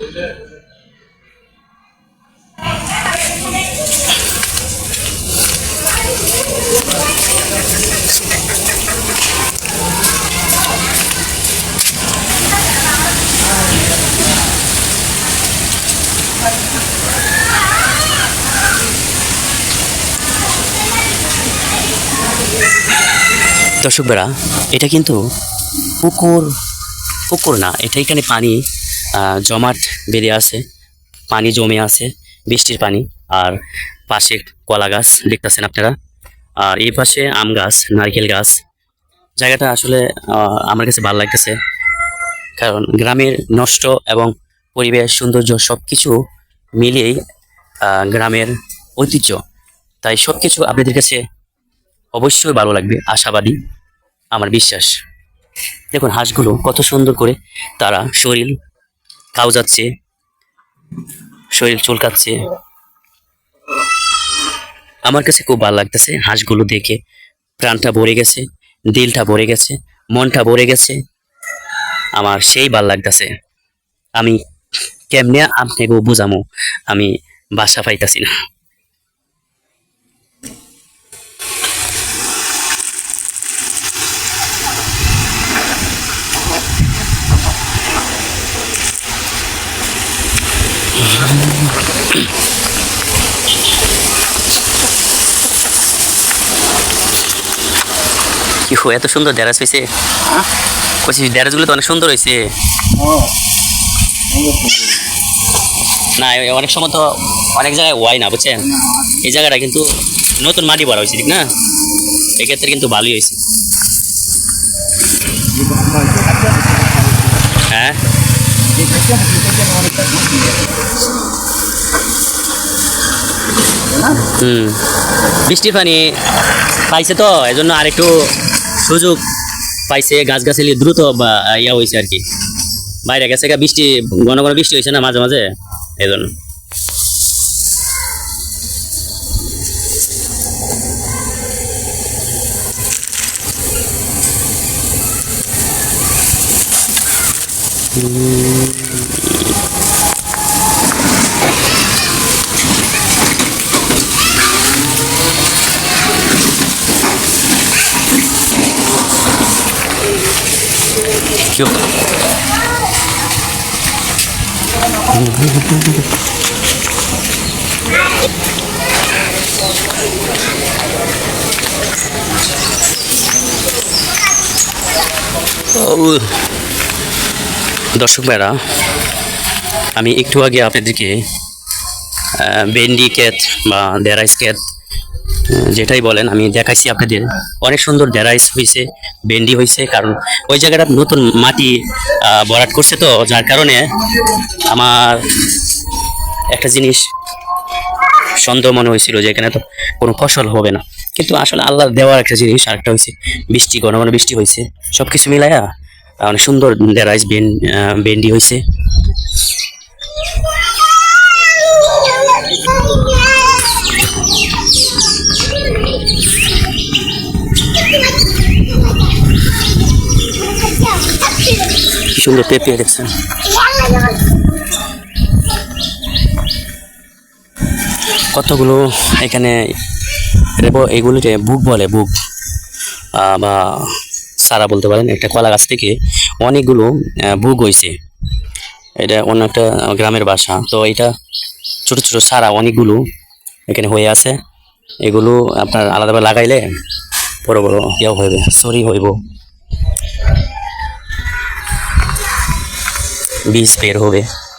দর্শক বেড়া এটা কিন্তু পুকুর পুকুর না এটা এখানে পানি। জমাট বেঁধে আছে, পানি জমে আছে, বৃষ্টির পানি। আর পাশে কলা গাছ দেখতেছেন আপনারা। আর এই পাশে আম গাছ, নারকেল গাছ। জায়গাটা আসলে আমার কাছে ভালো লাগতেছে। কারণ গ্রামের নষ্ট এবং পরিবেশ, সৌন্দর্য সব কিছু মিলিয়েই গ্রামের ঐতিহ্য। তাই সব কিছু আপনাদের কাছে অবশ্যই ভালো লাগবে, আশাবাদী, আমার বিশ্বাস। দেখুন হাঁসগুলো কত সুন্দর করে তারা শরীর কাউজাচ্ছে শরীর চুলকাচ্ছে। আমার কাছে খুব ভালো লাগতেছে হাঁসগুলো দেখে। প্রাণটা ভরে গেছে, দিলটা ভরে গেছে, মনটা ভরে গেছে। আমার সেই ভালো লাগতেছে। আমি কেমনে আপনাকে বুঝামো? আমি বাসা পাইতাছি না। কি হো, এত সুন্দর ড্যারাস হয়েছে বলছি ড্যারাসগুলো তো অনেক সুন্দর হয়েছে না অনেক সময় তো অনেক জায়গায় ওয়াই না বুঝছেন? এই জায়গাটা কিন্তু নতুন মাটি ভরা হয়েছে ঠিক না? এক্ষেত্রে কিন্তু ভালোই হয়েছে। হ্যাঁ বৃষ্টির পানি পাইছে তো এই এজন্য আরেকটু সুযোগ পাইছে গাছ গাছালি দ্রুত ইয়া হয়েছে আর কি। বাইরে গেছে বৃষ্টি, ঘন ঘন বৃষ্টি হয়েছে না মাঝে মাঝে এই জন্য কি ও, দর্শক ভাইরা আমি একটু আগে আপনাদেরকে ভেন্ডি ক্ষেত বা দেরাইস আহ, যেটাই বলেন, আমি দেখাইছি আপনাদের। অনেক সুন্দর ডেরাইস হয়েছে বেন্ডি হয়েছে কারণ ওই জায়গাটা নতুন মাটি ভরাট করছে তো, যার কারণে আমার একটা জিনিস সন্দেহ মনে হয়েছিল যে এখানে তো কোনো ফসল হবে না। কিন্তু আসলে আল্লাহ দেওয়ার একটা জিনিস, আরেকটা হয়েছে বৃষ্টি ঘন ঘন বৃষ্টি হয়েছে সব কিছু মিলাইয়া অনেক সুন্দর ডেরাইস বেন্ডি হয়েছে সুন্দর পেঁপে দেখছেন কতগুলো এখানে এগুলিকে বুক বলে, বুক। বা সারা বলতে পারেন, একটা কলা গাছ থেকে অনেকগুলো বুক হয়েছে এটা অন্য একটা গ্রামের বাসা। তো এটা ছোট ছোট সারা অনেকগুলো এখানে হয়ে আছে। এগুলো আপনার আলাদাভাবে লাগাইলে বড় বড় ইয়ে হইবে, সরি হইব। be spare